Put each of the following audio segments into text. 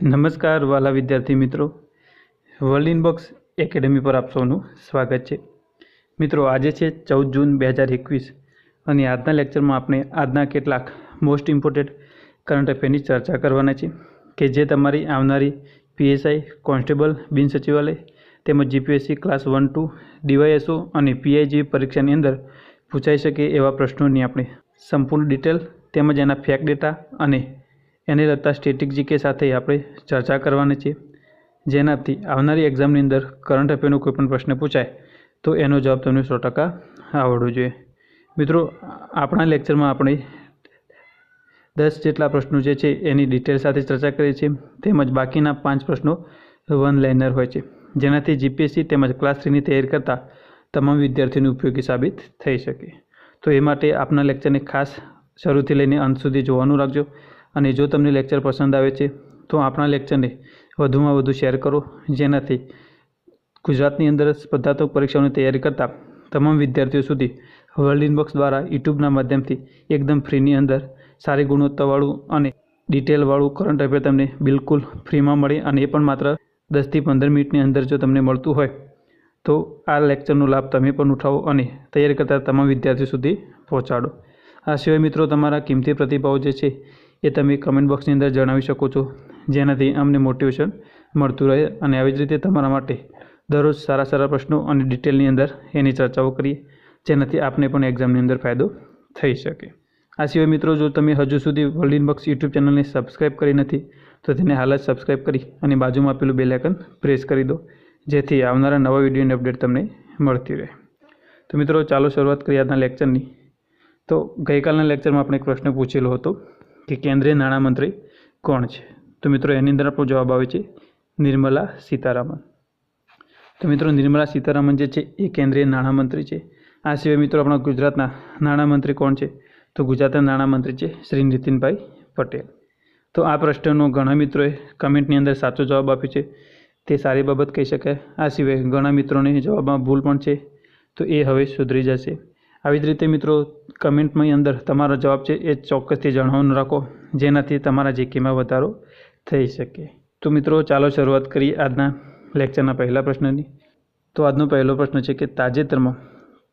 નમસ્કાર વાલા વિદ્યાર્થી મિત્રો. વર્લ્ડ ઇનબોક્સ એકેડેમી પર આપ સૌનું સ્વાગત છે. મિત્રો, આજે છે ચૌદ જૂન બે હજાર એકવીસ અને આજના લેક્ચરમાં આપણે આજના કેટલાક મોસ્ટ ઇમ્પોર્ટન્ટ કરંટ અફેરની ચર્ચા કરવાના છે કે જે તમારી આવનારી પીએસઆઈ કોન્સ્ટેબલ બિન સચિવાલય તેમજ GPSC class one two DYSO અને પીઆઈ જેવી પરીક્ષાની અંદર પૂછાઈ શકે એવા પ્રશ્નોની આપણે સંપૂર્ણ ડિટેલ તેમજ એના ફેક ડેટા અને એને લગતા સ્ટેટિક જીકે સાથે આપણે ચર્ચા કરવાની છે. જેનાથી આવનારી એક્ઝામની અંદર કરંટ અફેરનો કોઈપણ પ્રશ્ન પૂછાય, તો એનો જવાબ તમને સો ટકા આવડવો જોઈએ. મિત્રો, આપણા લેક્ચરમાં આપણે દસ જેટલા પ્રશ્નો જે છે એની ડિટેલ સાથે ચર્ચા કરીએ છીએ. તેમજ બાકીના પાંચ પ્રશ્નો વન લાઇનર હોય છે. જેનાથી જીપીએસસી તેમજ ક્લાસ થ્રીની તૈયારી કરતા તમામ વિદ્યાર્થીઓને ઉપયોગી સાબિત થઈ શકે. તો એ માટે આપના લેક્ચરને ખાસ શરૂથી લઈને અંત સુધી જોવાનું રાખજો. અને જો તમને લેક્ચર પસંદ આવે છે, તો આપણા લેક્ચરને વધુમાં વધુ શેર કરો. જેનાથી ગુજરાતની અંદર સ્પર્ધાત્મક પરીક્ષાઓની તૈયારી કરતા તમામ વિદ્યાર્થીઓ સુધી વર્લ્ડ ઇનબોક્સ દ્વારા યુટ્યુબના માધ્યમથી એકદમ ફ્રીની અંદર સારી ગુણવત્તાવાળું અને ડિટેલવાળું કરંટ અફેર તમને બિલકુલ ફ્રીમાં મળે અને એ પણ માત્ર દસથી પંદર મિનિટની અંદર જો તમને મળતું હોય, તો આ લેક્ચરનો લાભ તમે પણ ઉઠાવો અને તૈયારી કરતા તમામ વિદ્યાર્થીઓ સુધી પહોંચાડો. આ સિવાય મિત્રો, તમારા કિંમતી પ્રતિભાવો જે છે એ તમે કમેન્ટ બોક્સની અંદર જણાવી શકો છો. જેનાથી અમને મોટિવેશન મળતું રહે અને આવી જ રીતે તમારા માટે દરરોજ સારા સારા પ્રશ્નો અને ડિટેલની અંદર એની ચર્ચાઓ કરીએ, જેનાથી આપને પણ એક્ઝામની અંદર ફાયદો થઈ શકે. આ સિવાય મિત્રો, જો તમે હજુ સુધી વર્લ્ડ ઇનબોક્સ યુટ્યુબ ચેનલને સબસ્ક્રાઇબ કરી નથી, તો તેને હાલ જ સબસ્ક્રાઇબ કરી અને બાજુમાં આપેલું બેલ આઇકન પ્રેસ કરી દો, જેથી આવનારા નવા વિડીયોની અપડેટ તમને મળતી રહે. તો મિત્રો, ચાલો શરૂઆત કરીએ આજના લેક્ચરની તો ગઈકાલના લેક્ચરમાં આપણે એક પ્રશ્ન પૂછેલો હતો. કે કેન્દ્રીય નાણામંત્રી કોણ છે? તો મિત્રો એની અંદર આપણો જવાબ આવે છે નિર્મલા સીતારામન. તો મિત્રો નિર્મલા સીતારામન જે છે એ કેન્દ્રીય નાણામંત્રી છે. આ સિવાય મિત્રો આપણા ગુજરાતના નાણામંત્રી કોણ છે? તો ગુજરાતના નાણામંત્રી છે શ્રી નીતિનભાઈ પટેલ. તો આ પ્રશ્નનો ઘણા મિત્રોએ કમેન્ટની અંદર સાચો જવાબ આપ્યો છે. તે સારી બાબત કહી શકાય. આ સિવાય ઘણા મિત્રોને જવાબમાં ભૂલ પણ છે. તો એ હવે સુધરી જશે. આવી જ રીતે મિત્રો, કમેન્ટમાં અંદર તમારો જવાબ છે એ ચોક્કસથી જણાવવાનું રાખો, જેનાથી તમારા જીકેમાં વધારો થઈ શકે. તો મિત્રો, ચાલો શરૂઆત કરીએ આજના લેક્ચરના પહેલા પ્રશ્નની. તો આજનો પહેલો પ્રશ્ન છે કે તાજેતરમાં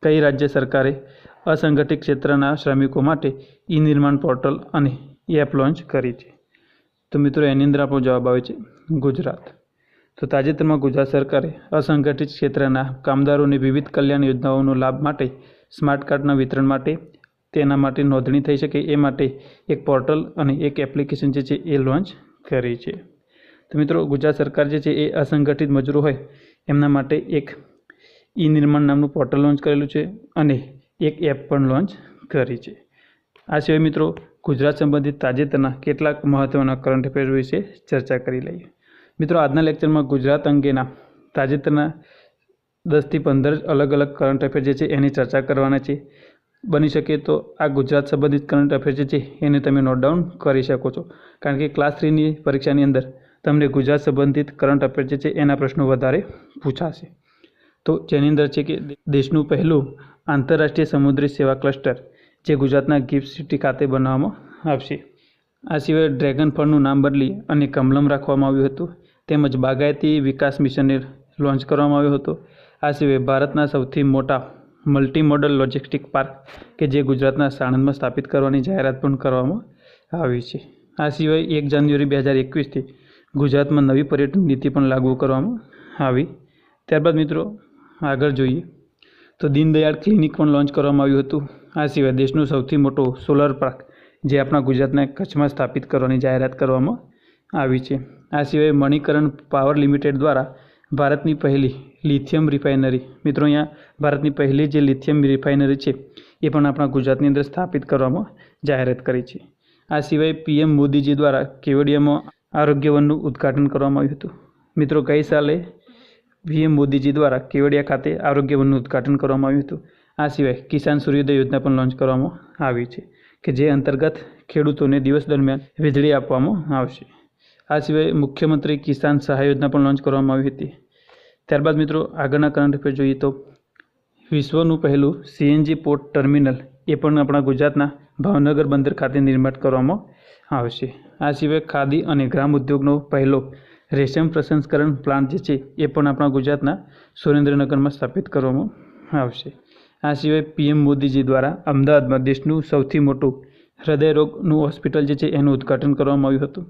કઈ રાજ્ય સરકારે અસંગઠિત ક્ષેત્રના શ્રમિકો માટે ઈ નિર્માણ પોર્ટલ અને એપ લોન્ચ કરી છે? તો મિત્રો, એની અંદર આપણો જવાબ આવે છે ગુજરાત. તો તાજેતરમાં ગુજરાત સરકારે અસંગઠિત ક્ષેત્રના કામદારોને વિવિધ કલ્યાણ યોજનાઓનો લાભ માટે સ્માર્ટ કાર્ડના વિતરણ માટે, તેના માટે નોંધણી થઈ શકે એ માટે એક પોર્ટલ અને એક એપ્લિકેશન જે છે એ લોન્ચ કરી છે. તો મિત્રો, ગુજરાત સરકાર જે છે એ અસંગઠિત મજૂરો હોય, એમના માટે એક ઈ નિર્માણ નામનું પોર્ટલ લોન્ચ કરેલું છે અને એક એપ પણ લોન્ચ કરી છે. આ સિવાય મિત્રો, ગુજરાત સંબંધિત તાજેતરના કેટલાક મહત્ત્વના કરંટ અફેર્સ વિશે ચર્ચા કરી લઈએ. મિત્રો, આજના લેક્ચરમાં ગુજરાત અંગેના તાજેતરના દસથી પંદર અલગ અલગ કરંટ અફેર જે છે એની ચર્ચા કરવાના છે. બની શકે તો આ ગુજરાત સંબંધિત કરંટ અફેર જે છે એને તમે નોટ ડાઉન કરી શકો છો. કારણ કે ક્લાસ થ્રીની પરીક્ષાની અંદર તમને ગુજરાત સંબંધિત કરંટ અફેર જે છે એના પ્રશ્નો વધારે પૂછાશે. તો જેની અંદર છે કે દેશનું પહેલું આંતરરાષ્ટ્રીય સમુદ્રી સેવા ક્લસ્ટર જે ગુજરાતના ગિફ્ટ સિટી ખાતે બનાવવામાં આવશે. આ સિવાય ડ્રેગન ફળનું નામ બદલી અને કમલમ રાખવામાં આવ્યું હતું. તેમજ બાગાયતી વિકાસ મિશનને લોન્ચ કરવામાં આવ્યો હતો. આ સિવાય ભારતના સૌથી મોટા મલ્ટી મોડલ લોજિસ્ટિક પાર્ક કે જે ગુજરાતના સાણંદમાં સ્થાપિત કરવાની જાહેરાત પણ કરવામાં આવી છે. આ સિવાય એક જાન્યુઆરી બે હજાર એકવીસથી ગુજરાતમાં નવી પર્યટન નીતિ પણ લાગુ કરવામાં આવી. ત્યારબાદ મિત્રો, આગળ જોઈએ. તો દીનદયાળ ક્લિનિક પણ લોન્ચ કરવામાં આવ્યું હતું. આ સિવાય દેશનું સૌથી મોટો સોલર પાર્ક જે આપણા ગુજરાતના કચ્છમાં સ્થાપિત કરવાની જાહેરાત કરવામાં આવી છે. આ સિવાય મણિકરણ પાવર લિમિટેડ દ્વારા ભારતની પહેલી લિથિયમ રિફાઇનરી, મિત્રો અહીંયા ભારતની પહેલી જે લિથિયમ રિફાઇનરી છે, એ પણ આપણા ગુજરાતની અંદર સ્થાપિત કરવામાં જાહેરાત કરી છે. આ સિવાય પીએમ મોદીજી દ્વારા કેવડિયામાં આરોગ્યવનનું ઉદ્ઘાટન કરવામાં આવ્યું હતું. મિત્રો, ગઈ સાલે પીએમ મોદીજી દ્વારા કેવડિયા ખાતે આરોગ્યવનનું ઉદ્ઘાટન કરવામાં આવ્યું હતું. આ સિવાય કિસાન સૂર્યોદય યોજના પણ લોન્ચ કરવામાં આવી છે, કે જે અંતર્ગત ખેડૂતોને દિવસ દરમિયાન વીજળી આપવામાં આવશે. આ સિવાય મુખ્યમંત્રી કિસાન સહાય યોજના પણ લોન્ચ કરવામાં આવી હતી. ત્યારબાદ મિત્રો, આગળના કરંટ અફેર જોઈએ તો વિશ્વનું પહેલું સીએનજી પોર્ટ ટર્મિનલ એ પણ આપણા ગુજરાતના ભાવનગર બંદર ખાતે નિર્માણ કરવામાં આવશે. આ સિવાય ખાદી અને ગ્રામ ઉદ્યોગનો પહેલો રેશમ પ્રસંસ્કરણ પ્લાન્ટ જે છે એ પણ આપણા ગુજરાતના સુરેન્દ્રનગરમાં સ્થાપિત કરવામાં આવશે. આ સિવાય પીએમ મોદીજી દ્વારા અમદાવાદમાં દેશનું સૌથી મોટું હૃદયરોગનું હોસ્પિટલ જે છે એનું ઉદ્ઘાટન કરવામાં આવ્યું હતું.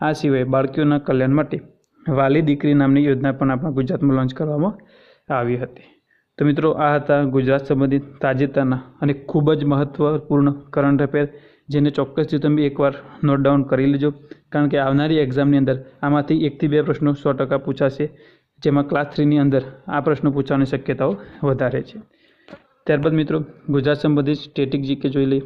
આ સિવાય બાળકીઓના કલ્યાણ માટે વાલી દીકરી નામની યોજના પણ આપણા ગુજરાતમાં લોન્ચ કરવામાં આવી હતી. તો મિત્રો, આ હતા ગુજરાત સંબંધિત તાજેતરના અને ખૂબ જ મહત્ત્વપૂર્ણ કરંટ અફેર જેને ચોક્કસથી તમે એકવાર નોટ ડાઉન કરી લેજો. કારણ કે આવનારી એક્ઝામની અંદર આમાંથી એકથી બે પ્રશ્નો સો ટકા પૂછાશે, જેમાં ક્લાસ થ્રીની અંદર આ પ્રશ્નો પૂછવાની શક્યતાઓ વધારે છે. ત્યારબાદ મિત્રો, ગુજરાત સંબંધિત સ્ટેટિક જીકે જોઈ લઈએ.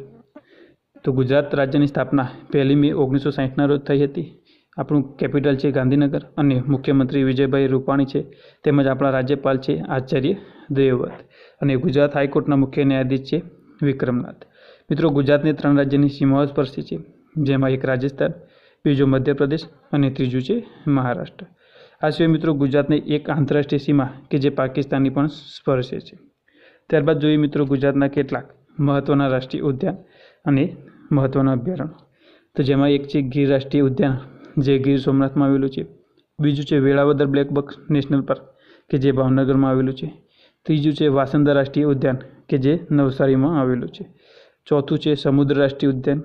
તો ગુજરાત રાજ્યની સ્થાપના પહેલી મે ઓગણીસો સાહીઠના રોજ થઈ હતી. આપણું કેપિટલ છે ગાંધીનગર અને મુખ્યમંત્રી વિજયભાઈ રૂપાણી છે તેમજ આપણા રાજ્યપાલ છે આચાર્ય દેવવ્રત અને ગુજરાત હાઈકોર્ટના મુખ્ય ન્યાયાધીશ છે વિક્રમનાથ. મિત્રો, ગુજરાતની ત્રણ રાજ્યની સીમાઓ સ્પર્શે છે. જેમાં એક રાજસ્થાન, બીજું મધ્યપ્રદેશ અને ત્રીજું છે મહારાષ્ટ્ર. આ સિવાય મિત્રો, ગુજરાતની એક આંતરરાષ્ટ્રીય સીમા કે જે પાકિસ્તાનની પણ સ્પર્શે છે. ત્યારબાદ જોઈએ મિત્રો, ગુજરાતના કેટલાક મહત્ત્વના રાષ્ટ્રીય ઉદ્યાન અને મહત્ત્વના અભયારણ્યો. તો જેમાં એક છે ગીર રાષ્ટ્રીય ઉદ્યાન જે ગીર સોમનાથમાં આવેલું છે. બીજું છે Velavadar black buck national park, કે જે ભાવનગરમાં આવેલું છે. ત્રીજું છે વાસંદા રાષ્ટ્રીય ઉદ્યાન, કે જે નવસારીમાં આવેલું છે. ચોથું છે સમુદ્ર રાષ્ટ્રીય ઉદ્યાન,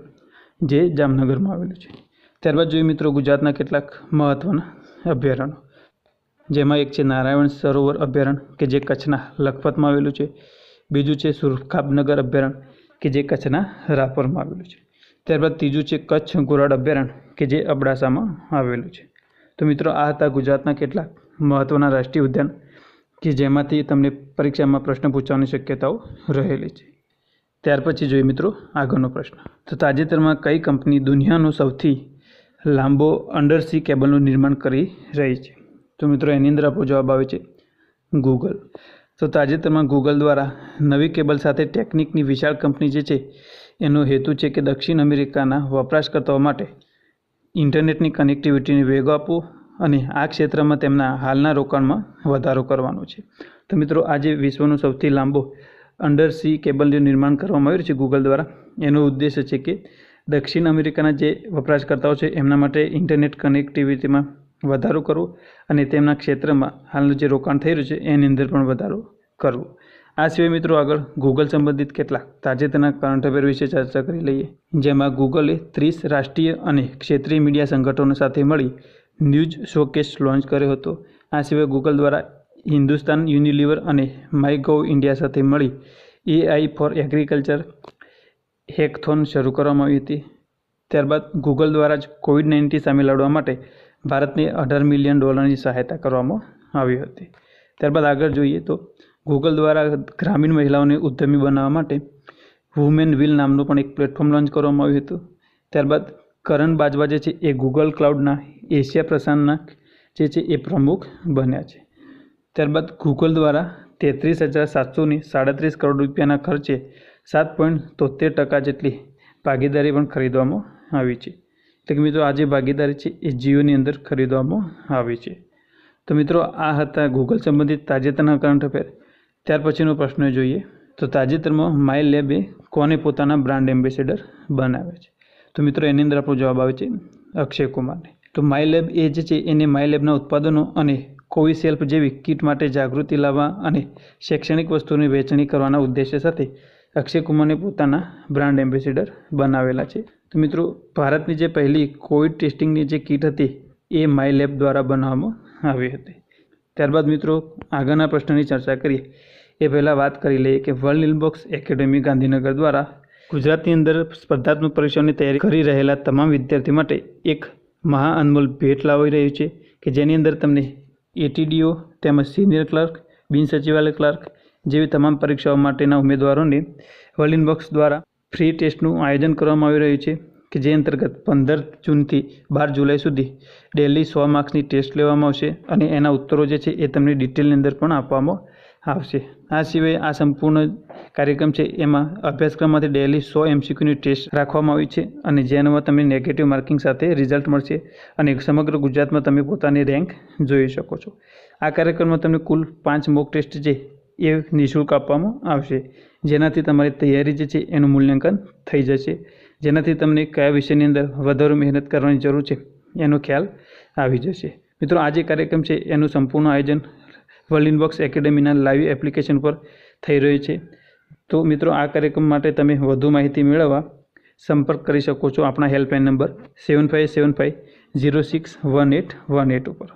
જે જામનગરમાં આવેલું છે. ત્યારબાદ જોઈએ મિત્રો ગુજરાતના કેટલાક મહત્ત્વના અભયારણ્યો. જેમાં એક છે નારાયણ સરોવર અભયારણ્ય, કે જે કચ્છના લખપતમાં આવેલું છે. બીજું છે સુરખાબનગર અભયારણ્ય, કે જે કચ્છના રાપરમાં આવેલું છે. ત્યારબાદ ત્રીજું છે કચ્છ ઘોરાડ અભયારણ્ય કે જે અબડાસામાં આવેલું છે. તો મિત્રો, આ હતા ગુજરાતના કેટલાક મહત્ત્વના રાષ્ટ્રીય ઉદ્યાન કે જેમાંથી તમને પરીક્ષામાં પ્રશ્ન પૂછવાની શક્યતાઓ રહેલી છે. ત્યાર પછી જોઈએ મિત્રો, આગળનો પ્રશ્ન. તો તાજેતરમાં કઈ કંપની દુનિયાનો સૌથી લાંબો અંડરસી કેબલનું નિર્માણ કરી રહી છે? તો મિત્રો, એની અંદર આપણો જવાબ આવે છે ગૂગલ તો તાજેતરમાં ગૂગલ દ્વારા નવી કેબલ સાથે ટેકનિકની વિશાળ કંપની જે છે એનો હેતુ છે કે દક્ષિણ અમેરિકાના વપરાશકર્તાઓ માટે ઇન્ટરનેટની કનેક્ટિવિટીને વેગ આપવો અને આ ક્ષેત્રમાં તેમના હાલના રોકાણમાં વધારો કરવાનો છે. તો મિત્રો, આજે વિશ્વનો સૌથી લાંબો અંડરસી કેબલનું નિર્માણ કરવામાં આવ્યું છે ગૂગલ દ્વારા. એનો ઉદ્દેશ્ય છે કે દક્ષિણ અમેરિકાના જે વપરાશકર્તાઓ છે, એમના માટે ઇન્ટરનેટ કનેક્ટિવિટીમાં વધારો કરવો અને તેમના ક્ષેત્રમાં હાલનું જે રોકાણ થઈ રહ્યું છે, એની અંદર પણ વધારો કરવો. આ સિવાય મિત્રો આગળ ગૂગલ સંબંધિત કેટલાક તાજેતરના કરંટ અફેર વિશે ચર્ચા કરી લઈએ. જેમાં ગૂગલે ત્રીસ રાષ્ટ્રીય અને ક્ષેત્રીય મીડિયા સંગઠનો સાથે મળી ન્યૂઝ શોકેસ લોન્ચ કર્યો હતો. આ સિવાય ગૂગલ દ્વારા હિન્દુસ્તાન યુનિલિવર અને માયગોવ ઇન્ડિયા સાથે મળી એઆઈ ફોર એગ્રીકલ્ચર હેકથોન શરૂ કરવામાં આવી હતી. ત્યારબાદ ગૂગલ દ્વારા જ કોવિડ નાઇન્ટીન સામે લડવા માટે ભારતને અઢાર મિલિયન ડોલરની સહાયતા કરવામાં આવી હતી. ત્યારબાદ આગળ જોઈએ તો ગૂગલ દ્વારા ગ્રામીણ મહિલાઓને ઉદ્યમી બનાવવા માટે વુમેન વિલ નામનું પણ એક પ્લેટફોર્મ લોન્ચ કરવામાં આવ્યું હતું. ત્યારબાદ કરણ બાજવા જે છે એ ગૂગલ ક્લાઉડના એશિયા પ્રશાંતના જે છે એ પ્રમુખ બન્યા છે. ત્યારબાદ ગૂગલ દ્વારા તેત્રીસ હજાર સાતસોની સાડત્રીસ કરોડ રૂપિયાના ખર્ચે સાત પોઈન્ટ તોતેર ટકા જેટલી ભાગીદારી પણ ખરીદવામાં આવી છે. એટલે કે મિત્રો, આ જે ભાગીદારી છે એ જીઓની અંદર ખરીદવામાં આવી છે. તો મિત્રો, આ હતા ગૂગલ સંબંધિત તાજેતરના કરંટ અફેર ત્યાર પછીનો પ્રશ્ન જોઈએ. તો તાજેતરમાં માય લેબે કોને પોતાના બ્રાન્ડ એમ્બેસેડર બનાવે છે? તો મિત્રો, એની અંદર આપણો જવાબ આવે છે અક્ષય કુમારને. તો માય લેબ એ જે છે, એને માય લેબના ઉત્પાદનો અને કોવિશેલ્ફ જેવી કીટ માટે જાગૃતિ લાવવા અને શૈક્ષણિક વસ્તુઓની વહેંચણી કરવાના ઉદ્દેશ્ય સાથે અક્ષય કુમારને પોતાના બ્રાન્ડ એમ્બેસેડર બનાવેલા છે. તો મિત્રો, ભારતની જે પહેલી કોવિડ ટેસ્ટિંગની જે કીટ હતી, એ માય લેબ દ્વારા બનાવવામાં આવી હતી. ત્યારબાદ મિત્રો, આગળના પ્રશ્નની ચર્ચા કરીએ. એ પહેલાં વાત કરી લઈએ કે વર્લ્ડ ઇનબોક્સ એકેડેમી ગાંધીનગર દ્વારા ગુજરાતની અંદર સ્પર્ધાત્મક પરીક્ષાઓની તૈયારી કરી રહેલા તમામ વિદ્યાર્થી માટે એક મહા અનમોલ ભેટ લાવી રહ્યું છે કે જેની અંદર તમને એટીડીઓ તેમજ સિનિયર ક્લર્ક, બિન સચિવાલય ક્લર્ક જેવી તમામ પરીક્ષાઓ માટેના ઉમેદવારોને વર્લ્ડ ઇનબોક્સ દ્વારા ફ્રી ટેસ્ટનું આયોજન કરવામાં આવી રહ્યું છે કે જે અંતર્ગત પંદર જૂનથી બાર જુલાઈ સુધી ડેલી સો માર્ક્સની ટેસ્ટ લેવામાં આવશે અને એના ઉત્તરો જે છે એ તમને ડિટેલની અંદર પણ આપવામાં આવશે. આ સિવાય આ સંપૂર્ણ કાર્યક્રમ છે એમાં અભ્યાસક્રમમાંથી ડેલી સો એમસીક્યુની ટેસ્ટ રાખવામાં આવી છે અને જેનામાં તમને નેગેટિવ માર્કિંગ સાથે રિઝલ્ટ મળશે અને સમગ્ર ગુજરાતમાં તમે પોતાની રેન્ક જોઈ શકો છો. આ કાર્યક્રમમાં તમને કુલ પાંચ મોક ટેસ્ટ છે એ નિઃશુલ્ક આપવામાં આવશે. જેનાથી તમારી તૈયારી જે છે એનું મૂલ્યાંકન થઈ જશે. જેનાથી તમને કયા વિષયની અંદર વધારે મહેનત કરવાની જરૂર છે એનો ખ્યાલ આવી જશે. મિત્રો, આ જે કાર્યક્રમ છે એનું સંપૂર્ણ આયોજન વર્લ્ડ ઇનબોક્સ એકેડેમીના લાઈવ એપ્લિકેશન પર થઈ રહ્યું છે. તો મિત્રો, આ કાર્યક્રમ માટે તમે વધુ માહિતી મેળવવા સંપર્ક કરી શકો છો આપણા helpline number seven five seven five zero six one eight one eight ઉપર.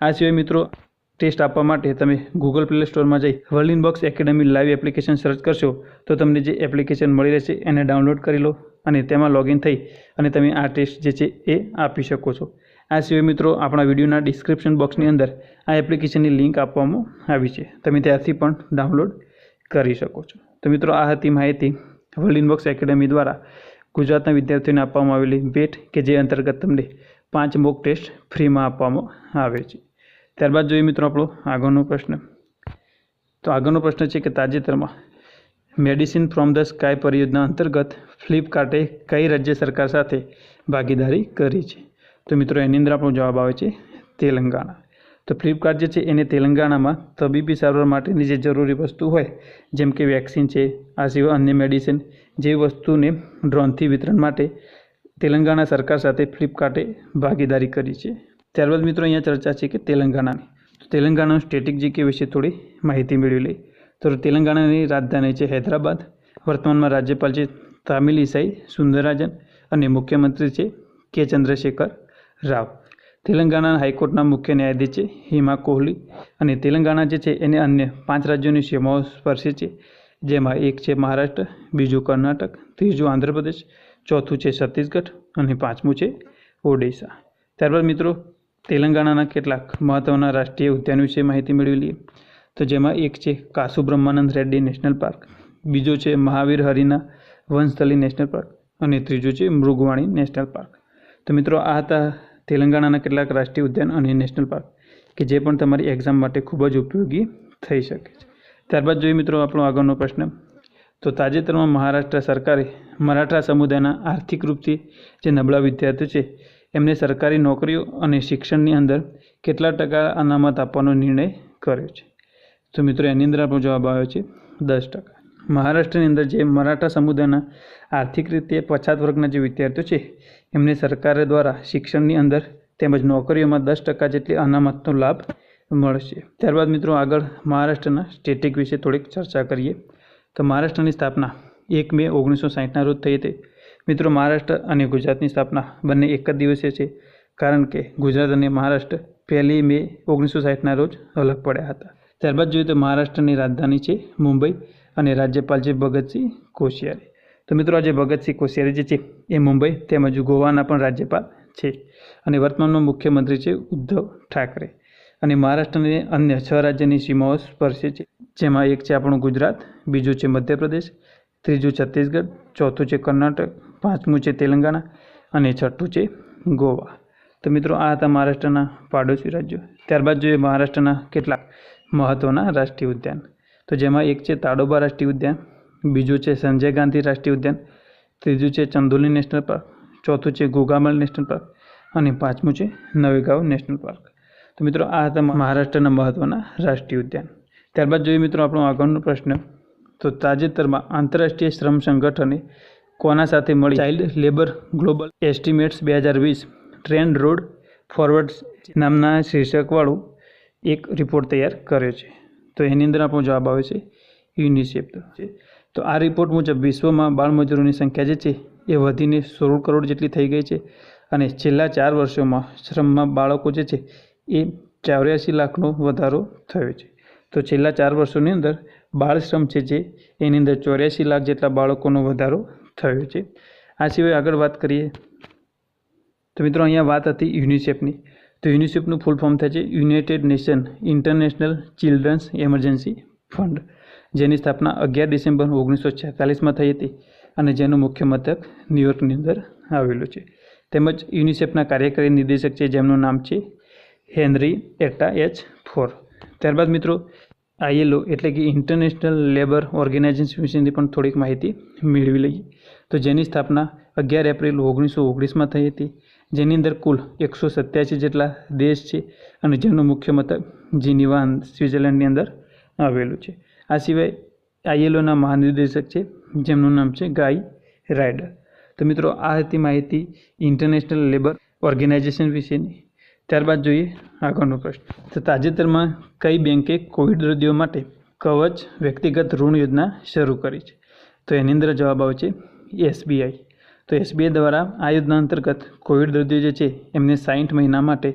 આ સિવાય મિત્રો ટેસ્ટ આપવા માટે તમે ગૂગલ પ્લે સ્ટોરમાં જઈ world inbox academy live application search કરશો, તો તમને જે એપ્લિકેશન મળી રહેશે એને ડાઉનલોડ કરી લો અને તેમાં લોગિન થઈ અને તમે આ ટેસ્ટ જે છે એ આપી શકો છો. આ સિવાય મિત્રો આપણા વિડીયોના ડિસ્ક્રિપ્શન બોક્સની અંદર આ એપ્લિકેશનની લિંક આપવામાં આવી છે. તમે ત્યાંથી પણ ડાઉનલોડ કરી શકો છો. તો મિત્રો આ હતી માહિતી વર્લ્ડ ઇનબોક્સ એકેડેમી દ્વારા ગુજરાતના વિદ્યાર્થીઓને આપવામાં આવેલી ભેટ કે જે અંતર્ગત તમને પાંચ મોક ટેસ્ટ ફ્રીમાં આપવામાં આવે છે. ત્યારબાદ જોઈએ મિત્રો આપણો આગળનો પ્રશ્ન. તો આગળનો પ્રશ્ન છે કે તાજેતરમાં મેડિસિન ફ્રોમ ધ સ્કાય પરિયોજના અંતર્ગત ફ્લિપકાર્ટે કઈ રાજ્ય સરકાર સાથે ભાગીદારી કરી છે? તો મિત્રો, એની અંદર આપણો જવાબ આવે છે તેલંગાણા. તો ફ્લિપકાર્ટ જે છે, એને તેલંગાણામાં તબીબી સારવાર માટેની જે જરૂરી વસ્તુ હોય, જેમ કે વેક્સિન છે, આ સિવાય અન્ય મેડિસિન જેવી વસ્તુને ડ્રોનથી વિતરણ માટે તેલંગાણા સરકાર સાથે ફ્લિપકાર્ટે ભાગીદારી કરી છે. ત્યારબાદ મિત્રો, અહીંયા ચર્ચા છે કે તેલંગાણાની. તો તેલંગાણાનું સ્ટેટિક જીકે વિશે થોડી માહિતી મેળવી લઈ તો તેલંગાણાની રાજધાની છે હૈદરાબાદ. વર્તમાનમાં રાજ્યપાલ છે તામિલિસાઈ સુંદરરાજન અને મુખ્યમંત્રી છે કે ચંદ્રશેખર રાવ. તેલંગાણા હાઈકોર્ટના મુખ્ય ન્યાયાધીશ છે હિમા કોહલી અને તેલંગાણા જે છે એને અન્ય પાંચ રાજ્યોની સીમાઓ સ્પર્શે છે, જેમાં એક છે મહારાષ્ટ્ર, બીજું કર્ણાટક, ત્રીજું આંધ્રપ્રદેશ, ચોથું છે છત્તીસગઢ અને પાંચમું છે ઓડિશા. ત્યારબાદ મિત્રો, તેલંગાણાના કેટલાક મહત્ત્વના રાષ્ટ્રીય ઉદ્યાન વિશે માહિતી મેળવી લઈએ. તો જેમાં એક છે કાસુ બ્રહ્માનંદ રેડ્ડી નેશનલ પાર્ક, બીજો છે મહાવીર હરિના વંશસ્થલી નેશનલ પાર્ક અને ત્રીજું છે મૃગવાણી નેશનલ પાર્ક. તો મિત્રો, આ હતા તેલંગાણાના કેટલાક રાષ્ટ્રીય ઉદ્યાન અને નેશનલ પાર્ક, કે જે પણ તમારી એક્ઝામ માટે ખૂબ જ ઉપયોગી થઈ શકે છે. ત્યારબાદ જોઈએ મિત્રો આપણો આગળનો પ્રશ્ન. તો તાજેતરમાં મહારાષ્ટ્ર સરકારે મરાઠા સમુદાયના આર્થિક રૂપથી જે નબળા વિદ્યાર્થીઓ છે, એમને સરકારી નોકરીઓ અને શિક્ષણની અંદર કેટલા ટકા અનામત આપવાનો નિર્ણય કર્યો છે? તો મિત્રો એની અંદર આપણો જવાબ આવ્યો છે દસ ટકા. મહારાષ્ટ્રની અંદર જે મરાઠા સમુદાયના આર્થિક રીતે પછાત વર્ગના જે વિદ્યાર્થીઓ છે, એમને સરકાર દ્વારા શિક્ષણની અંદર તેમજ નોકરીઓમાં દસ ટકા જેટલી અનામતનો લાભ મળશે. ત્યારબાદ મિત્રો આગળ મહારાષ્ટ્રના સ્ટેટિક વિશે થોડીક ચર્ચા કરીએ. તો મહારાષ્ટ્રની સ્થાપના એક મે ઓગણીસો સાહીઠના રોજ થઈ હતી. મિત્રો મહારાષ્ટ્ર અને ગુજરાતની સ્થાપના બંને એક જ દિવસે છે, કારણ કે ગુજરાત અને મહારાષ્ટ્ર પહેલી મે ઓગણીસો સાહીઠના રોજ અલગ પડ્યા હતા. ત્યારબાદ જોઈએ તો મહારાષ્ટ્રની રાજધાની છે મુંબઈ. અને રાજ્યપાલ છે ભગતસિંહ કોશિયારી. તો મિત્રો આજે ભગતસિંહ કોશિયારી જે છે એ મુંબઈ તેમજ ગોવાના પણ રાજ્યપાલ છે અને વર્તમાનમાં મુખ્યમંત્રી છે ઉદ્ધવ ઠાકરે. અને મહારાષ્ટ્રની અન્ય છ રાજ્યની સીમાઓ સ્પર્શે છે. જેમાં એક છે આપણું ગુજરાત, બીજું છે મધ્યપ્રદેશ, ત્રીજું છત્તીસગઢ, ચોથું છે કર્ણાટક, પાંચમું છે તેલંગાણા અને છઠ્ઠું છે ગોવા. તો મિત્રો આ હતા મહારાષ્ટ્રના પાડોશી રાજ્યો. ત્યારબાદ જોઈએ મહારાષ્ટ્રના કેટલાક મહત્ત્વના રાષ્ટ્રીય ઉદ્યાન. તો જેમાં એક છે તાડોબા રાષ્ટ્રીય ઉદ્યાન, બીજું છે સંજય ગાંધી રાષ્ટ્રીય ઉદ્યાન, ત્રીજું છે ચંદોલી નેશનલ પાર્ક, ચોથું છે ગોગામલ નેશનલ પાર્ક અને પાંચમું છે નવેગાંવ નેશનલ પાર્ક. તો મિત્રો, આ હતા મહારાષ્ટ્રના મહત્ત્વના રાષ્ટ્રીય ઉદ્યાન. ત્યારબાદ જોઈએ મિત્રો આપણો આગળનો પ્રશ્ન. તો તાજેતરમાં આંતરરાષ્ટ્રીય શ્રમ સંગઠને કોના સાથે મળી? ચાઇલ્ડ લેબર ગ્લોબલ એસ્ટિમેટ્સ બે હજાર વીસ ટ્રેન્ડ રોડ ફોરવર્ડ નામના શીર્ષકવાળું એક રિપોર્ટ તૈયાર કર્યો છે. તો એની અંદર આપણો જવાબ આવે છે યુનિસેફ. તો આ રિપોર્ટ મુજબ વિશ્વમાં બાળમજૂરોની સંખ્યા જે છે એ વધીને સોળ કરોડ જેટલી થઈ ગઈ છે અને છેલ્લા ચાર વર્ષોમાં શ્રમમાં બાળકો જે છે એ ચોર્યાસી લાખનો વધારો થયો છે. તો છેલ્લા ચાર વર્ષોની અંદર બાળ શ્રમ છે જે એની અંદર ચોર્યાસી લાખ જેટલા બાળકોનો વધારો થયો છે. આ સિવાય આગળ વાત કરીએ તો મિત્રો અહીંયા વાત હતી યુનિસેફની. તો યુનિસેફનું ફૂલ ફોર્મ થાય છે united nation international children's emergency fund, જેની સ્થાપના અગિયાર ડિસેમ્બર ઓગણીસો છેતાલીસમાં થઈ હતી અને જેનું મુખ્ય મથક ન્યુયોર્કની અંદર આવેલું છે. તેમજ યુનિસેફના કાર્યકારી નિર્દેશક છે, જેમનું નામ છે હેનરી એટા એચ ફોર. ત્યારબાદ મિત્રો, આઈએલઓ એટલે કે ઇન્ટરનેશનલ લેબર ઓર્ગેનાઇઝેશન વિશેની પણ થોડીક માહિતી મેળવી લઈએ. તો જેની સ્થાપના અગિયાર એપ્રિલ ઓગણીસો ઓગણીસમાં થઈ હતી જેની અંદર કુલ એકસો સત્યાસી જેટલા દેશ છે અને જેનું મુખ્ય મથક જીનીવાન સ્વિટ્ઝરલેન્ડની અંદર આવેલું છે. આ સિવાય આઈએલઓના મહાનિર્દેશક છે, જેમનું નામ છે ગાય રાયડર. તો મિત્રો, આ હતી માહિતી ઇન્ટરનેશનલ લેબર ઓર્ગેનાઇઝેશન વિશેની. ત્યારબાદ જોઈએ આગળનો પ્રશ્ન. તો તાજેતરમાં કઈ બેંકે કોવિડ દર્દીઓ માટે કવચ વ્યક્તિગત ઋણ યોજના શરૂ કરી છે? તો એની અંદર જવાબ આવે છે એસબીઆઈ. તો એસબીઆઈ દ્વારા આ યોજના અંતર્ગત કોવિડ દર્દીઓ જે છે, એમને સાઠ મહિના માટે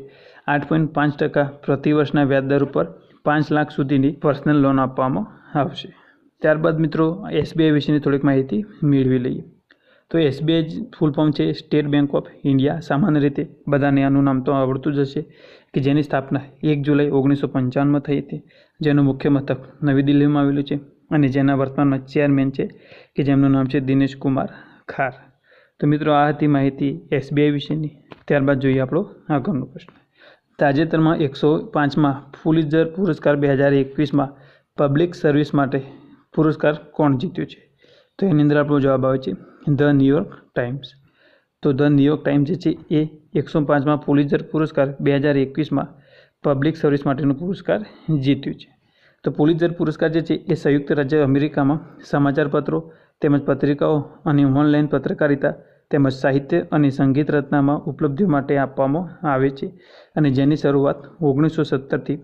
આઠ પોઈન્ટ પાંચ ટકા પ્રતિવર્ષના વ્યાજદર ઉપર પાંચ લાખ સુધીની પર્સનલ લોન આપવામાં આવશે. ત્યારબાદ મિત્રો, એસબીઆઈ વિશેની થોડીક માહિતી મેળવી લઈએ. તો એસબીઆઈ ફૂલ ફોર્મ છે, સ્ટેટ બેંક ઓફ ઇન્ડિયા. સામાન્ય રીતે બધાને આનું નામ તો આવડતું જ હશે કે જેની સ્થાપના એક જુલાઈ ઓગણીસો પંચાવનમાં થઈ હતી, જેનું મુખ્ય મથક નવી દિલ્હીમાં આવેલું છે અને જેના વર્તમાનમાં ચેરમેન છે, કે જેમનું નામ છે દિનેશ કુમાર ખાર. તો મિત્રો આ હતી માહિતી એસબીઆઈ વિશેની. ત્યારબાદ જોઈએ આપણો આગળનો પ્રશ્ન. તાજેતરમાં એકસો પાંચમાં ફુલિઝર પુરસ્કાર બે હજાર એકવીસમાં પબ્લિક સર્વિસ માટે પુરસ્કાર કોણ જીત્યો છે? તો એની અંદર આપણો જવાબ આવે છે ધ ન્યુયોર્ક ટાઈમ્સ તો ધ ન્યુયોર્ક ટાઈમ્સ જે છે એ એકસો પાંચમાં પુલિઝર પુરસ્કાર બે હજાર એકવીસમાં પબ્લિક સર્વિસ માટેનો પુરસ્કાર જીત્યો છે. તો પુલિઝર પુરસ્કાર જે છે એ સંયુક્ત રાજ્ય અમેરિકામાં સમાચારપત્રો તેમજ પત્રિકાઓ અને ઓનલાઈન પત્રકારિતા તેમજ સાહિત્ય અને સંગીત રચનામાં ઉપલબ્ધિઓ માટે આપવામાં આવે છે અને જેની શરૂઆત ઓગણીસો સત્તરથી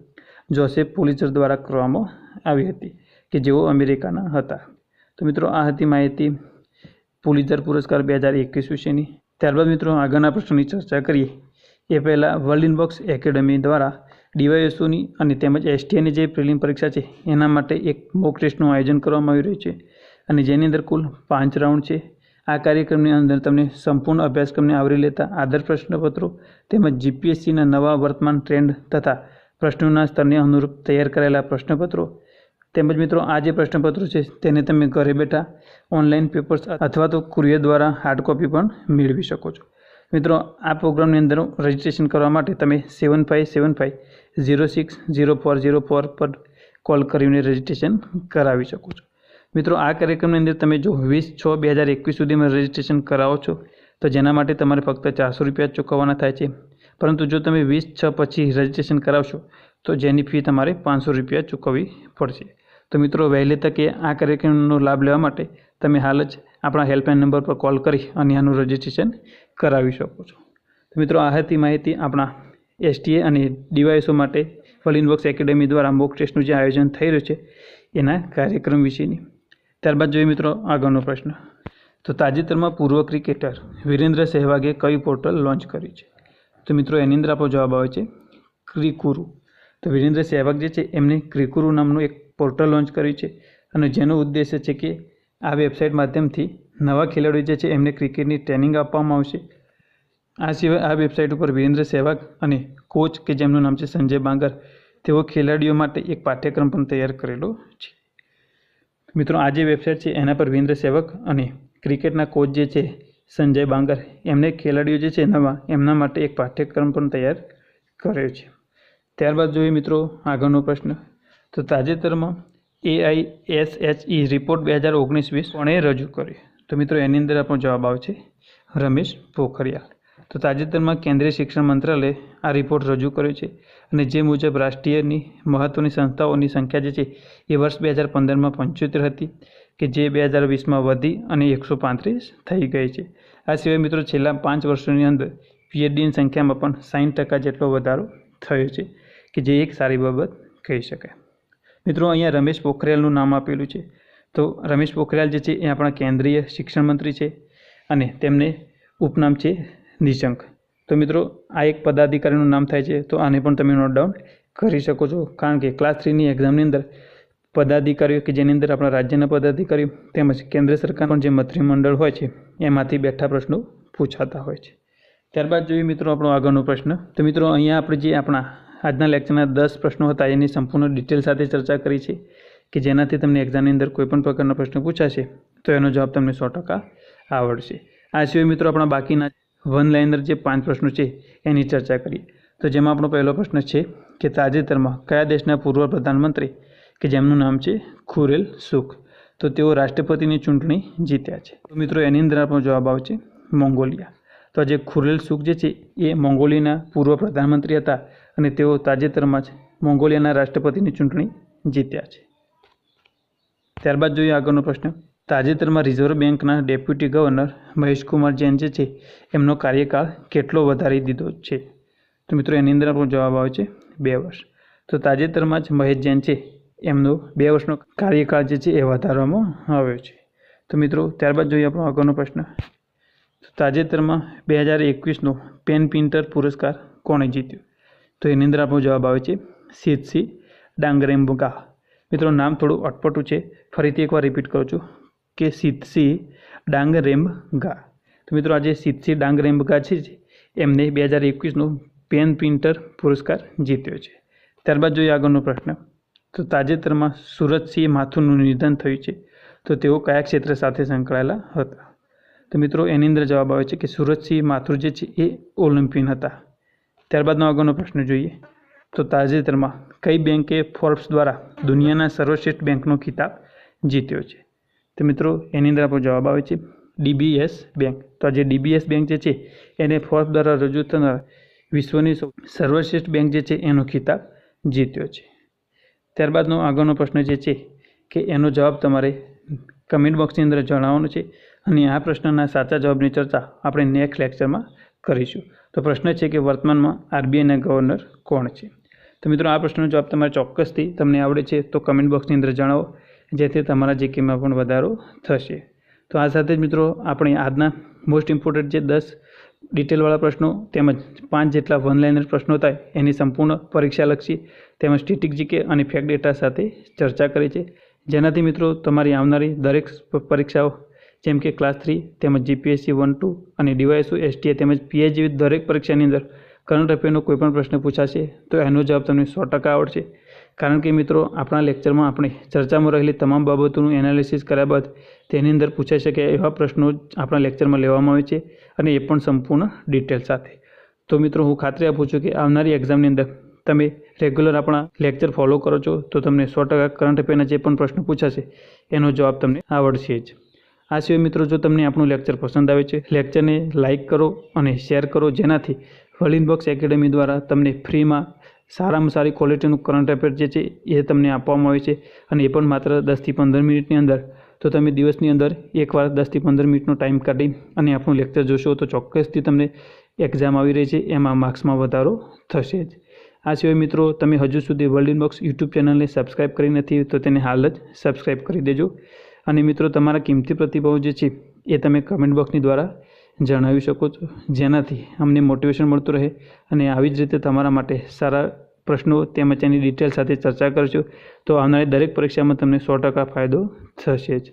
જોસેફ પુલિત્ઝર દ્વારા કરવામાં આવી હતી કે જેઓ અમેરિકાના હતા. તો મિત્રો, આ હતી માહિતી પુલિત્ઝર પુરસ્કાર બે હજાર એકવીસ વિશેની. ત્યારબાદ મિત્રો, આગળના પ્રશ્નોની ચર્ચા કરીએ. એ પહેલાં વર્લ્ડ ઇનબોક્સ એકેડમી દ્વારા ડીવાયએસઓની અને તેમજ એસટીએની જે પ્રિલિમ પરીક્ષા છે, એના માટે એક મોક ટેસ્ટનું આયોજન કરવામાં આવી રહ્યું છે અને જેની અંદર કુલ પાંચ રાઉન્ડ છે. આ કાર્યક્રમની અંદર તમને સંપૂર્ણ અભ્યાસક્રમને આવરી લેતા આદર્શ પ્રશ્નપત્રો તેમજ જીપીએસસીના નવા વર્તમાન ટ્રેન્ડ તથા પ્રશ્નોના સ્તરને અનુરૂપ તૈયાર કરેલા પ્રશ્નપત્રો. તેમજ મિત્રો, આ જે પ્રશ્નપત્રો છે તેને તમે ઘરે બેઠા ઓનલાઈન પેપર્સ અથવા તો કુરિયર દ્વારા હાર્ડ કોપી પણ મેળવી શકો છો. મિત્રો, આ પ્રોગ્રામની અંદર રજિસ્ટ્રેશન કરવા માટે તમે seven five seven five zero six zero four zero four પર કોલ કરીને રજિસ્ટ્રેશન કરાવી શકો છો. મિત્રો, આ કાર્યક્રમની અંદર તમે જો વીસ છ બે હજાર એકવીસ સુધીમાં રજિસ્ટ્રેશન કરાવો છો, તો જેના માટે તમારે ફક્ત ચારસો રૂપિયા ચૂકવવાના થાય છે. પરંતુ જો તમે વીસ છ પછી રજિસ્ટ્રેશન કરાવશો, તો જેની ફી તમારે પાંચસો રૂપિયા ચૂકવવી પડશે. તો મિત્રો, વહેલી તકે આ કાર્યક્રમનો લાભ લેવા માટે તમે હાલ જ આપણા હેલ્પલાઇન નંબર પર કોલ કરી અને આનું રજિસ્ટ્રેશન કરાવી શકો છો. તો મિત્રો, આ હતી માહિતી આપણા એસટીએ અને ડીવાયએસઓ માટે. ફલિનવર્ક્સ એકેડેમી દ્વારા મોક ટેસ્ટનું જે આયોજન થઈ રહ્યું છે, એના કાર્યક્રમ વિશેની. ત્યારબાદ જોઈએ મિત્રો આગળનો પ્રશ્ન. તો તાજેતરમાં પૂર્વ ક્રિકેટર વિરેન્દ્ર સહેવાગે કઈ પોર્ટલ લોન્ચ કરી છે? તો મિત્રો એની અંદર આપણો જવાબ આવે છે ક્રિકુરુ. તો વિરેન્દ્ર સહેવાગ જે છે, એમને ક્રિકુરુ નામનું એક પોર્ટલ લોન્ચ કર્યું છે અને જેનો ઉદ્દેશ્ય છે કે આ વેબસાઇટ માધ્યમથી નવા ખેલાડીઓ જે છે, એમને ક્રિકેટની ટ્રેનિંગ આપવામાં આવશે. આ સિવાય આ વેબસાઇટ ઉપર વિરેન્દ્ર સહેવાગ અને કોચ કે જેમનું નામ છે સંજય બાંગર, તેઓ ખેલાડીઓ માટે એક પાઠ્યક્રમ પણ તૈયાર કરેલો છે. મિત્રો, આ જે વેબસાઇટ છે, એના પર વિન્દ્ર સેવક અને ક્રિકેટના કોચ જે છે, સંજય બાંગર, એમને ખેલાડીઓ જે છે નવા એમના માટે એક પાઠ્યક્રમ પણ તૈયાર કર્યો છે. ત્યારબાદ જોઈએ મિત્રો, આગળનો પ્રશ્ન. તો તાજેતરમાં AI S H E report બે હજાર ઓગણીસ વીસ કોણે રજૂ કર્યો? તો મિત્રો, એની અંદર આપણો જવાબ આવે છે રમેશ પોખરિયાલ. તો તાજેતરમાં કેન્દ્રીય શિક્ષણ મંત્રાલયે આ રિપોર્ટ રજૂ કર્યો છે અને જે મુજબ રાષ્ટ્રીયની મહત્ત્વની સંસ્થાઓની સંખ્યા જે છે એ વર્ષ બે હજાર પંદરમાં પંચોતેર હતી કે જે બે હજાર વીસમાં વધી અને એકસો પાંત્રીસ થઈ ગઈ છે. આ સિવાય મિત્રો છેલ્લા પાંચ વર્ષોની અંદર પીએચડીની સંખ્યામાં પણ સાઠ ટકા જેટલો વધારો થયો છે કે જે એક સારી બાબત કહી શકાય. મિત્રો અહીંયા રમેશ પોખરિયાલનું નામ આપેલું છે. તો રમેશ પોખરિયાલ જે છે એ આપણા કેન્દ્રીય શિક્ષણ મંત્રી છે અને તેમને ઉપનામ છે નિશંક. તો મિત્રો, આ એક પદાધિકારીનું નામ થાય છે, તો આને પણ તમે નોટ ડાઉન કરી શકો છો. કારણ કે ક્લાસ થ્રીની એક્ઝામની અંદર પદાધિકારીઓ કે જેની અંદર આપણા રાજ્યના પદાધિકારીઓ તેમજ કેન્દ્ર સરકાર પણ જે મંત્રીમંડળ હોય છે, એમાંથી બેઠા પ્રશ્નો પૂછાતા હોય છે. ત્યારબાદ જોઈએ મિત્રો આપણો આગળનો પ્રશ્ન. તો મિત્રો, અહીંયા આપણે જે આપણા આજના લેક્ચરના દસ પ્રશ્નો હતા, એની સંપૂર્ણ ડિટેલ સાથે ચર્ચા કરી છે, કે જેનાથી તમને એક્ઝામની અંદર કોઈપણ પ્રકારનો પ્રશ્ન પૂછાશે, તો એનો જવાબ તમને સો ટકા આવડશે. આ સિવાય મિત્રો, આપણા બાકીના વન લાઇનર જે પાંચ પ્રશ્નો છે એની ચર્ચા કરીએ. તો જેમાં આપણો પહેલો પ્રશ્ન છે કે તાજેતરમાં કયા દેશના પૂર્વ પ્રધાનમંત્રી, કે જેમનું નામ છે ખુરેલ સુખ, તો તેઓ રાષ્ટ્રપતિની ચૂંટણી જીત્યા છે. તો મિત્રો એની અંદર આપણો જવાબ આવે છે મોંગોલિયા. તો જે ખુરેલ સુખ જે છે એ મોંગોલિયાના પૂર્વ પ્રધાનમંત્રી હતા અને તેઓ તાજેતરમાં જ મોંગોલિયાના રાષ્ટ્રપતિની ચૂંટણી જીત્યા છે. ત્યારબાદ જોઈએ આગળનો પ્રશ્ન. તાજેતરમાં રિઝર્વ બેંકના ડેપ્યુટી ગવર્નર મહેશકુમાર જૈન જે છે, એમનો કાર્યકાળ કેટલો વધારી દીધો છે? તો મિત્રો, એની અંદર આપણો જવાબ આવે છે બે વર્ષ. તો તાજેતરમાં જ મહેશ જૈન છે, એમનો બે વર્ષનો કાર્યકાળ જે છે એ વધારવામાં આવ્યો છે. તો મિત્રો, ત્યારબાદ જોઈએ આપણો આગળનો પ્રશ્ન. તાજેતરમાં બે હજાર એકવીસનો પેન પિન્ટર પુરસ્કાર કોણે જીત્યો? તો એની અંદર આપણો જવાબ આવે છે સીતસી ડાંગરેમ્બગા. મિત્રો, નામ થોડું અટપટું છે, ફરીથી એકવાર રિપીટ કરું છું. કે સિદ્ધસી ડાંગરેમ્બગા. તો મિત્રો આજે સિદ્ધસી ડાંગરેમ્બગા છે એમને બે હજાર એકવીસનો પેન પ્રિન્ટર પુરસ્કાર જીત્યો છે. ત્યારબાદ જોઈએ આગળનો પ્રશ્ન. તો તાજેતરમાં સુરતસિંહ માથુરનું નિધન થયું છે. તો તેઓ કયા ક્ષેત્ર સાથે સંકળાયેલા હતા? તો મિત્રો એની અંદર જવાબ આવે છે કે સુરતસિંહ માથુર જે છે એ ઓલિમ્પિયન હતા. ત્યારબાદનો આગળનો પ્રશ્ન જોઈએ. તો તાજેતરમાં કઈ બેંકે ફોર્બ્સ દ્વારા દુનિયાના સર્વશ્રેષ્ઠ બેંકનો ખિતાબ જીત્યો છે? તો મિત્રો, એની અંદર આપણો જવાબ આવે છે ડીબીએસ બેંક. તો આ જે ડીબીએસ બેંક જે છે, એને ફોર્બ્સ દ્વારા રજૂ થનાર વિશ્વની સર્વશ્રેષ્ઠ બેંક જે છે, એનો ખિતાબ જીત્યો છે. ત્યારબાદનો આગળનો પ્રશ્ન જે છે કે એનો જવાબ તમારે કમેન્ટ બોક્સની અંદર જણાવવાનો છે અને આ પ્રશ્નના સાચા જવાબની ચર્ચા આપણે નેક્સ્ટ લેક્ચરમાં કરીશું. તો પ્રશ્ન છે કે વર્તમાનમાં આરબીઆઈના ગવર્નર કોણ છે? તો મિત્રો, આ પ્રશ્નનો જવાબ તમારે ચોક્કસથી તમને આવડે છે તો કમેન્ટ બોક્સની અંદર જણાવો. જેથી તમારા જીકેમાં પણ વધારો થશે. તો આ સાથે જ મિત્રો, આપણે આજના મોસ્ટ ઇમ્પોર્ટન્ટ જે દસ ડિટેલવાળા પ્રશ્નો તેમજ પાંચ જેટલા વન લાઇનર પ્રશ્નો થાય, એની સંપૂર્ણ પરીક્ષાલક્ષી તેમજ સ્ટેટિક જીકે અને ફેક ડેટા સાથે ચર્ચા કરી છે. જેનાથી મિત્રો, તમારી આવનારી દરેક પરીક્ષાઓ જેમ કે ક્લાસ થ્રી તેમજ જીપીએસસી વન ટુ અને ડીવાયસુ એસટીએ તેમજ પીએ જેવી દરેક પરીક્ષાની અંદર કરંટ અફેરનો કોઈપણ પ્રશ્ન પૂછાશે, તો એનો જવાબ તમને સો ટકા આવડશે. કારણ કે મિત્રો, આપણા લેક્ચરમાં આપણે ચર્ચામાં રહેલી તમામ બાબતોનું એનાલિસિસ કર્યા બાદ તેની અંદર પૂછાઈ શકે એવા પ્રશ્નો જ આપણા લેક્ચરમાં લેવામાં આવે છે અને એ પણ સંપૂર્ણ ડિટેલ સાથે. તો મિત્રો, હું ખાતરી આપું છું કે આવનારી એક્ઝામની અંદર તમે રેગ્યુલર આપણા લેક્ચર ફોલો કરો છો, તો તમને સો ટકા કરંટ અફેરના જે પણ પ્રશ્ન પૂછાશે, એનો જવાબ તમને આવડશે જ. આ સિવાય મિત્રો, જો તમને આપણું લેક્ચર પસંદ આવે છે લેક્ચરને લાઇક કરો અને શેર કરો, જેનાથી વલિન બોક્સ એકેડમી દ્વારા તમને ફ્રીમાં સારામાં સારી ક્વોલિટીનું કરંટ અફેર જે છે, એ તમને આપવામાં આવે છે અને એ પણ માત્ર દસથી પંદર મિનિટની અંદર. તો તમે દિવસની અંદર એકવાર દસથી પંદર મિનિટનો ટાઈમ કાઢી અને આપણું લેક્ચર જોશો તો ચોક્કસથી તમને એક્ઝામ આવી રહી છે, એમાં માર્ક્સમાં વધારો થશે જ. આ સિવાય મિત્રો, તમે હજુ સુધી વર્લ્ડ ઇનબોક્સ યુટ્યુબ ચેનલને સબસ્ક્રાઈબ કરી નથી તો તેને હાલ જ સબસ્ક્રાઈબ કરી દેજો. અને મિત્રો, તમારા કિંમતી પ્રતિભાવો જે છે, એ તમે કમેન્ટ બોક્સની દ્વારા જણાવી શકો છો. જેનાથી અમને મોટિવેશન મળતું રહે અને આવી જ રીતે તમારા માટે સારા પ્રશ્નો તેમજ તેની ડિટેલ સાથે ચર્ચા કરશો તો આવનારી દરેક પરીક્ષામાં તમને સો ટકા ફાયદો થશે જ.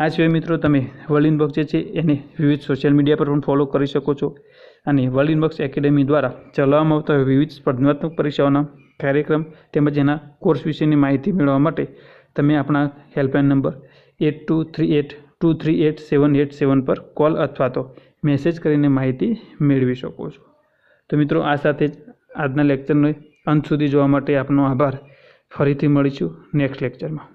આ સિવાય મિત્રો તમે વર્લ્ડ ઇનબોક્સ જે છે, એને વિવિધ સોશિયલ મીડિયા પર પણ ફોલો કરી શકો છો અને વર્લ્ડ ઇનબોક્સ એકેડેમી દ્વારા ચલાવવામાં આવતા વિવિધ સ્પર્ધાત્મક પરીક્ષાઓના કાર્યક્રમ તેમજ એના કોર્સ વિશેની માહિતી મેળવવા માટે તમે આપણા helpline number eight two three eight two three eight seven eight seven પર કોલ અથવા તો મેસેજ કરીને માહિતી મેળવી શકો છો. તો મિત્રો, આ સાથે જ આજના લેક્ચરનો અંત સુધી જોવા માટે આપનો આભાર. ફરીથી મળીશું નેક્સ્ટ લેક્ચરમાં